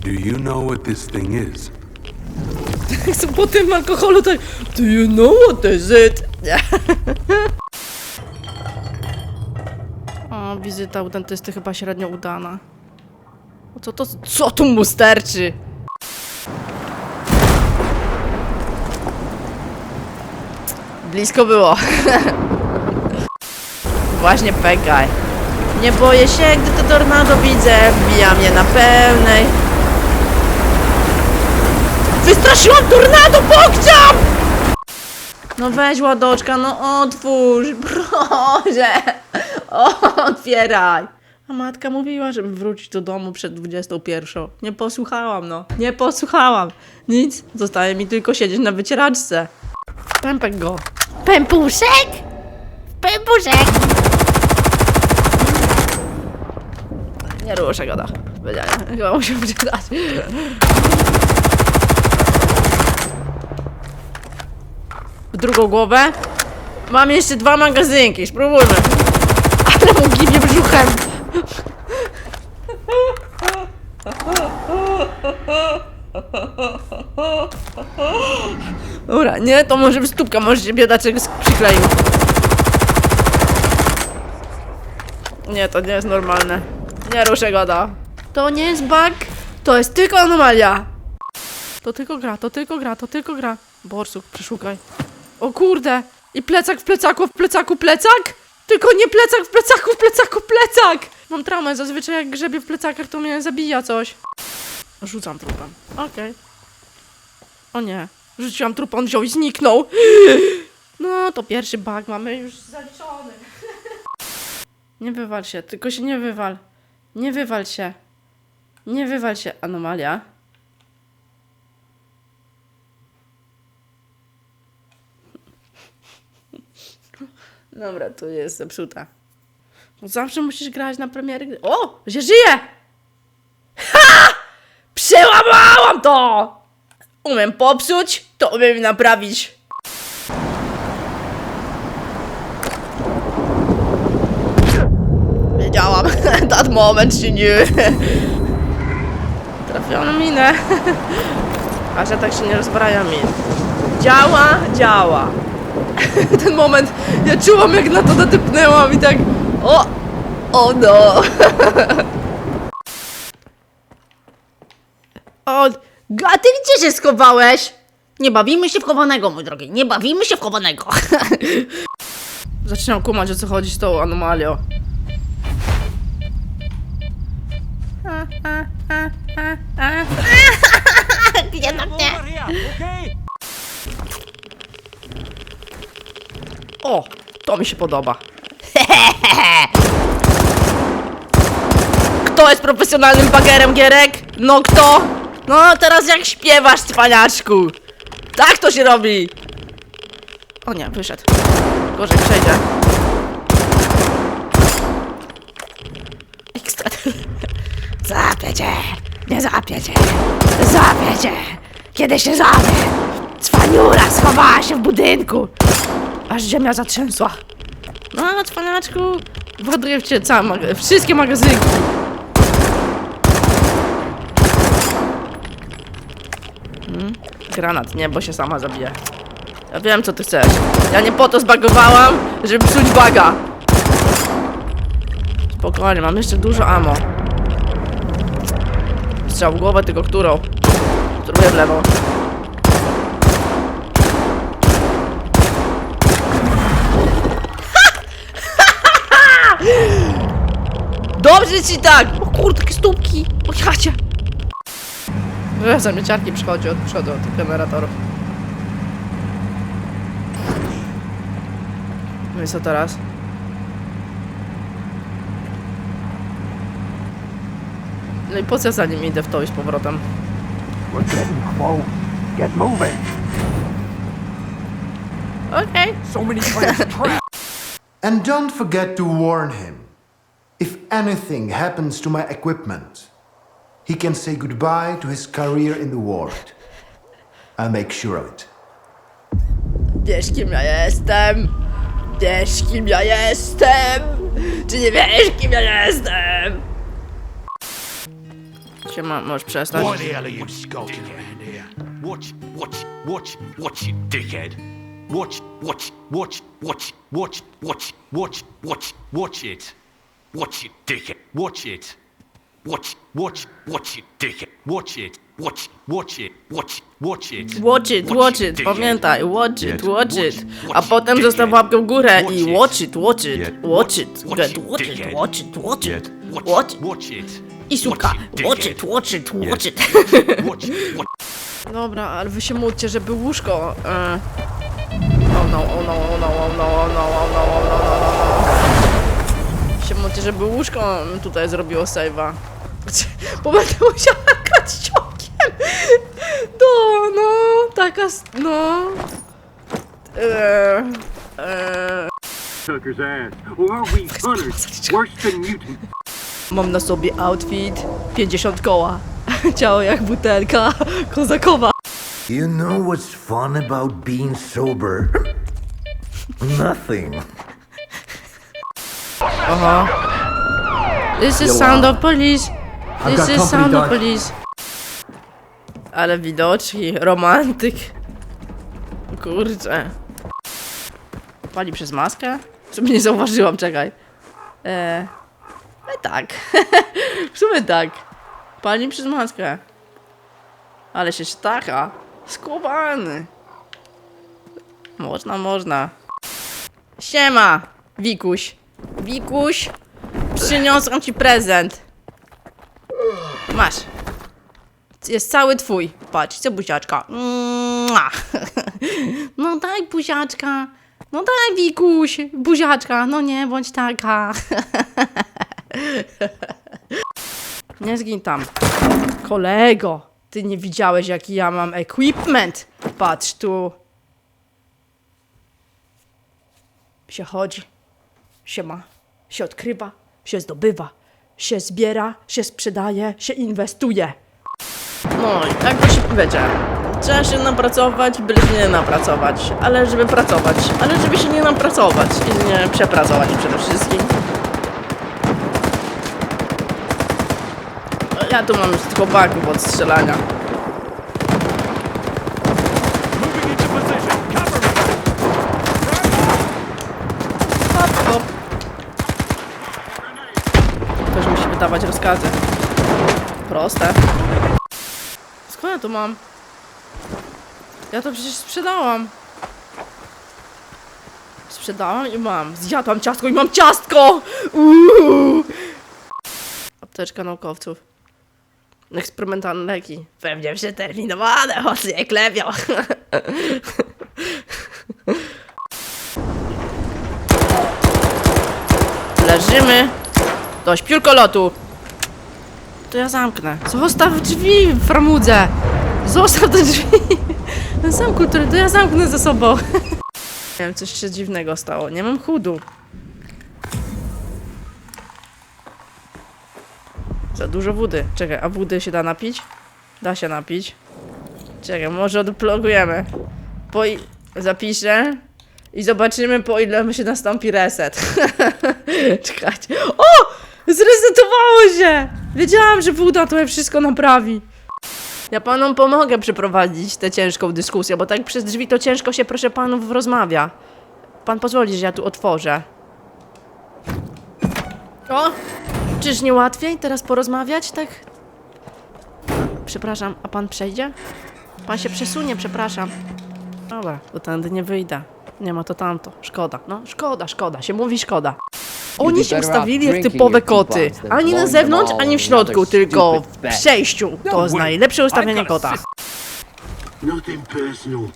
Do you know what this thing is? Po tym alkoholu tak Do you know what is it? o, wizyta u dentysty chyba średnio udana. O, co to, co tu mu sterczy? Blisko było. Właśnie pekaj. Nie boję się, gdy to tornado widzę. Wbija mnie na pełnej. Wystraszyłam tornado, pokciam! No weź ładoczka, no otwórz, proszę. Otwieraj. A matka mówiła, żeby wrócić do domu przed 21. Nie posłuchałam, no. Nie posłuchałam. Nic. Zostaje mi tylko siedzieć na wycieraczce. Pępek go. Pępuszek? Pępuszek! Nie ruszę go, no. Chyba musimy wyczytać. Drugą głowę. Mam jeszcze dwa magazynki, spróbujmy. Ale mu ginie brzuchem. Dobra, nie, to może stópka, może się biedaczek przykleił. Nie, to nie jest normalne. Nie ruszę go, da. To nie jest bug, to jest tylko anomalia. To tylko gra, to tylko gra, to tylko gra. Borsuk, przeszukaj. O kurde! I plecak w plecaku, w plecaku plecak? Tylko nie plecak w plecaku, w plecaku plecak! Mam traumę, zazwyczaj jak grzebię w plecakach, to mnie zabija coś. Rzucam trupem. Okej. O nie. Rzuciłam trup, on wziął i zniknął. No, to pierwszy bug mamy już zaliczony. Nie wywal się, tylko się nie wywal. Nie wywal się. Nie wywal się, anomalia. Dobra, tu jest zepsuta. Zawsze musisz grać na premiery. O! Że żyje! Ha! Przełamałam to! Umiem popsuć, to umiem naprawić. Wiedziałam. That moment she knew. Trafiono minę. Asia tak się nie rozbraja min. Działa, działa. Ten moment, ja czułam jak na to natypnęłam i tak... O! O no! O, a ty gdzie się schowałeś? Nie bawimy się w chowanego, mój drogi, nie bawimy się w chowanego. Zaczynam kumać o co chodzi z tą anomalią. Gdzie tam nie? O, to mi się podoba. Kto jest profesjonalnym bagerem, Gierek? No kto? No teraz jak śpiewasz, cwaniaczku. Tak to się robi. O nie, wyszedł. Gorzej przejdzie. Ekstra. Zapię cię, nie zapię cię, kiedy się zapię. Cwaniura schowała się w budynku, aż ziemia zatrzęsła. No, cwaniaczku. Wodrywcie całe mag wszystkie magazynki. Hmm? Granat, nie, bo się sama zabije. Ja wiem, co ty chcesz. Ja nie po to zbagowałam, żeby psuć baga. Spokojnie, mam jeszcze dużo ammo. Strzał w głowę, tylko którą? Spróbuję w lewo. Dobrze ci tak! O kurde, takie stópki! O chacie! E, Zamieciarki przychodzi od przodu, od tych generatorów. No i co teraz? No i po co ja za nim idę w to i z powrotem? Get moving. So many trapped. And don't forget to warn him. If anything happens to my equipment, he can say goodbye to his career in the world. I'll make sure of it. Wiesz kim ja jestem? Wiesz kim ja jestem? Czy nie wiesz kim ja jestem? Siema, możesz przestać. Why the hell are you skulking around here? Watch, watch, watch, watch it, dickhead. Watch, watch, watch, watch, watch, watch, watch, watch, watch it. Watch it, dickhead. Watch it. Watch, watch, watch it, dickhead. Watch it. Watch, watch it, watch, watch it. Watch it, watch it, pamiętaj, watch it, watch it. Watch A it, potem zostaw łapkę w górę Watch i it. watch it, watch it, watch it, Watch get, it, watch it, watch it, watch it, Watch, watch it. watch it. I suka, Watch it, watch it, watch it, watch it. Watch it, watch Dobra, ale wy się módlcie, żeby łóżko... E... Oh no, oh no, oh no, oh no, oh no, oh no, oh no, módlcie, żeby łóżko tutaj zrobiło save'a. Bo będę musiała grać ciągiem. No, no, taka... no... Eee... Eee... Tucker's ass. Or are we hunters? Worse than mutants. Mam na sobie outfit 50 koła. Ciało jak butelka kozakowa. You know what's fun about being sober? Nothing. This is sound of police. This is sound of dog. police. Ale widoczki, romantyk. Kurczę. Pali przez maskę? W nie zauważyłam, czekaj. Eee, no tak. w sumie tak. Pali przez maskę. Ale się sztacha. Skubany. Można, można. Siema, Wikuś. Wikuś, przyniosłam ci prezent. Masz. Jest cały twój. Patrz, chcę buziaczka. Mua. No daj buziaczka. No daj Wikuś, buziaczka. No nie, bądź taka. Nie zgin tam. Kolego, ty nie widziałeś jaki ja mam equipment. Patrz tu. Się chodzi, się ma, się odkrywa, się zdobywa, się zbiera, się sprzedaje, się inwestuje. No i tak się wiecie. Trzeba się napracować, byle się nie napracować, ale żeby pracować, ale żeby się nie napracować i nie przepracować przede wszystkim. Ja tu mam tylko baków od strzelania. Wydawać rozkazy. Proste. Skąd ja to mam? Ja to przecież sprzedałam. Sprzedałam i mam. Zjadłam ciastko i mam ciastko! Uuu. Apteczka naukowców. Eksperymentalne leki. Pewnie przeterminowane, mocniej klepią. Leżymy. Dość piórko lotu. To ja zamknę. Zostaw drzwi framudze. Zostaw te drzwi. Na sam kultury, to ja zamknę ze sobą. Nie wiem, coś się dziwnego stało. Nie mam chudu. Za dużo wody. Czekaj, a wody się da napić? Da się napić. Czekaj, może odplogujemy. Po i... Zapiszę. I zobaczymy, po ile się nastąpi reset. Czekajcie. O! Zresetowało się! Wiedziałam, że woda to wszystko naprawi. Ja panom pomogę przeprowadzić tę ciężką dyskusję, bo tak przez drzwi to ciężko się, proszę panów, rozmawia. Pan pozwoli, że ja tu otworzę. O! Czyż nie łatwiej teraz porozmawiać, tak? Przepraszam, a pan przejdzie? Pan się przesunie, przepraszam. Dobra, to tędy nie wyjdę. Nie ma to tamto. Szkoda. No, szkoda, szkoda. Się mówi szkoda. Oni się ustawili jak typowe koty. Ani na zewnątrz, ani w środku, tylko w przejściu. To jest najlepsze ustawienie kota. Nothing personal.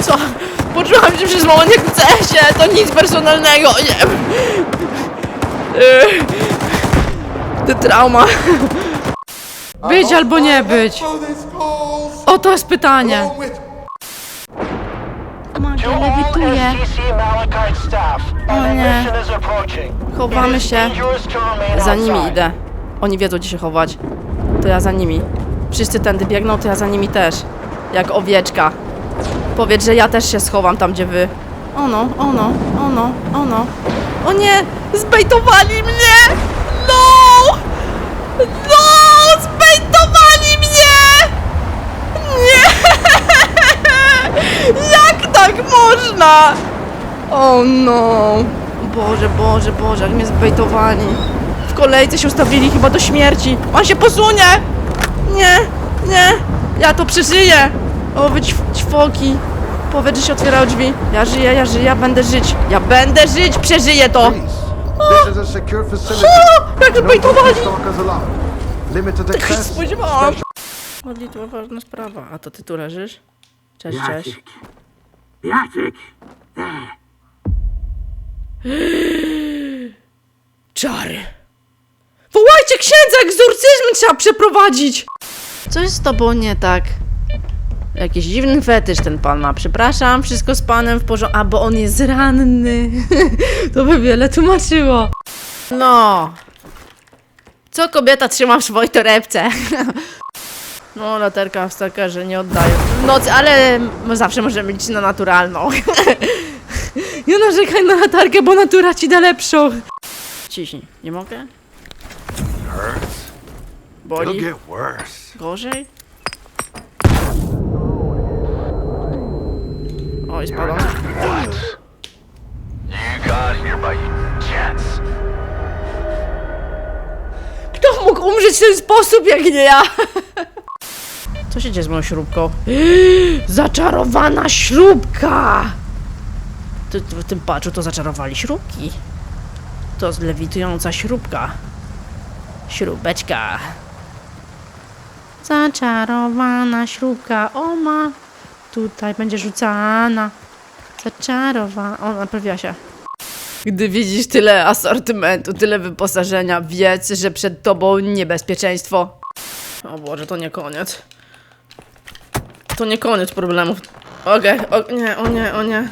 Co? Poczułam się przez moment jak w CS-ie. To nic personalnego, nie Yy. To trauma. Być albo nie być. O, to jest pytanie. Magia lewituje. O nie. Chowamy się. Za nimi idę. Oni wiedzą, gdzie się chować. To ja za nimi. Wszyscy tędy biegną, to ja za nimi też. Jak owieczka. Powiedz, że ja też się schowam tam, gdzie wy. Ono, ono, ono. no, o no. O nie! Zbejtowali mnie! No! No! Zbejtowali mnie! Nie! Jak tak można? O no! Boże, Boże, Boże, jak mnie zbejtowali. W kolejce się ustawili chyba do śmierci. On się posunie! Nie, nie, ja to przeżyję! O, wy ćwoki. Powiedz, że się otwierały drzwi. Ja żyję, ja żyję, ja będę żyć. Ja będę żyć, przeżyję to! O, jak No zbejtowali! Limited Tego się spodziewałam. Modlitwa ważna sprawa. A to ty tu leżysz? Cześć, cześć. Jacek. Jacek. Czary. Wołajcie księdza, egzorcyzm trzeba przeprowadzić! Coś z tobą nie tak. Jakiś dziwny fetysz ten pan ma. Przepraszam, wszystko z panem w porządku. A, bo on jest ranny. to by wiele tłumaczyło. No. Co kobieta trzyma w swojej torebce? no, latarka w stakerze nie oddaje. W nocy, ale zawsze możemy liczyć na naturalną. nie narzekaj na latarkę, bo natura ci da lepszą. Ciśnij. Nie mogę? Boli? Gorzej? Oj, spadam. Kto mógł umrzeć w ten sposób, jak nie ja? Co się dzieje z moją śrubką? Zaczarowana śrubka! Ty, w tym paczu to zaczarowali śrubki. To jest lewitująca śrubka. Śrubeczka. Zaczarowana śrubka. O ma. Tutaj będzie rzucana. Zaczarowana. O, naprawiła się. Gdy widzisz tyle asortymentu, tyle wyposażenia, wiedz, że przed tobą niebezpieczeństwo. O Boże, to nie koniec. To nie koniec problemów. Okej, o nie, o nie, o nie.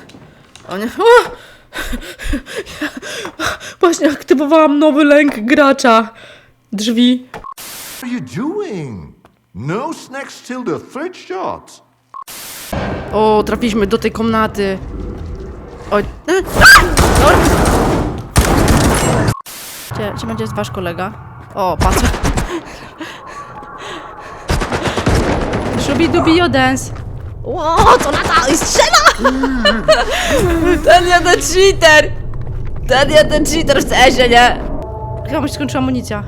O nie. O! Właśnie aktywowałam nowy lęk gracza. Drzwi. What are you doing? No snacks till the third shot. O, trafiliśmy do tej komnaty. Oj. e, a! Dobra. Gdzie, gdzie będzie wasz kolega? O, patrz. Szubi-dubi jodens. O, co lata i strzela! Ten jeden cheater! Ten jeden cheater w sensie, nie? Chyba mi się skończyła amunicja.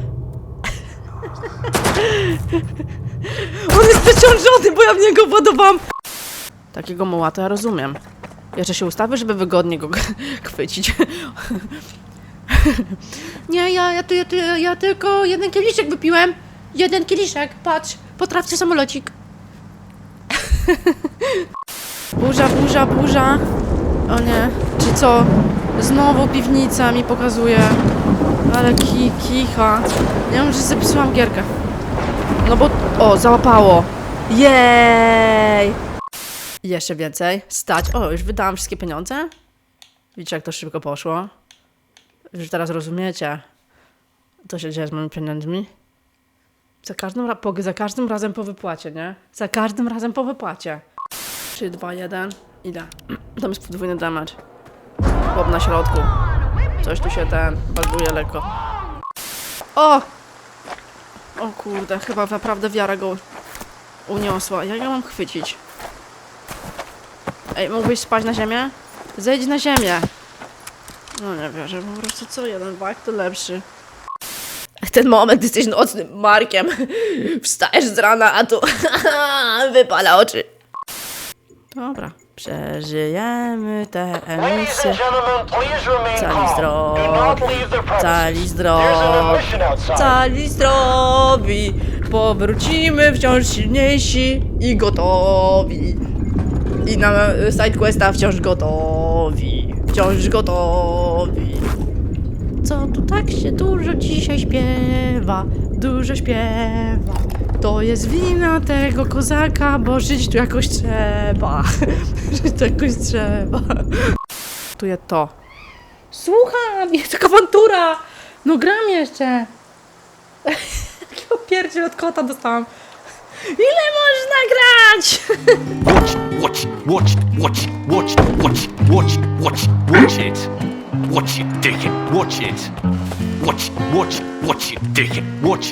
On jest przeciążony, bo ja w niego władowałam Takiego muła to ja rozumiem. Jeszcze się ustawię, żeby wygodnie go chwycić. Nie, ja, ja, tu- ja, tu- ja tylko jeden kieliszek wypiłem. Jeden kieliszek, patrz, potrawcie samolocik. burza, burza, burza. O nie, czy co? Znowu piwnica mi pokazuje. Ale ki, kicha. Ja może zepsułam gierkę. No bo, o, załapało. Jej! Jeszcze więcej. Stać. O, już wydałam wszystkie pieniądze. Widzicie, jak to szybko poszło? Już teraz rozumiecie, co się dzieje z moimi pieniędzmi? Za każdym, ra- po, za każdym razem po wypłacie, nie? Za każdym razem po wypłacie. 3, 2, 1. Idę. Tam jest podwójny damage. Chłop na środku. Coś tu się ten baguje lekko. O! O kurde, chyba naprawdę wiara go uniosła. Jak ja mam chwycić? Ej, mógłbyś spać na ziemię? Zejdź na ziemię. No nie wierzę, po prostu co jeden bak to lepszy. W ten moment jesteś nocnym Markiem. Wstajesz z rana, a tu wypala oczy. Dobra, przeżyjemy tę emisję. Cali zdrowi, cali zdrowi, cali zdrowi. Powrócimy wciąż silniejsi i gotowi. I na sidequesta wciąż gotowi. Wciąż gotowi. Co tu tak się dużo dzisiaj śpiewa? Dużo śpiewa. To jest wina tego kozaka, bo żyć tu jakoś trzeba. żyć tu jakoś trzeba. Tu jest to. Słucham, jest taka awantura. No gram jeszcze. Jakiego pierdziel od kota dostałam. Ile można grać? Watch, watch, watch, watch, watch, watch, watch, watch, watch it. watch it, dig it, watch it. Watch it, watch it, watch it, dick it, watch it.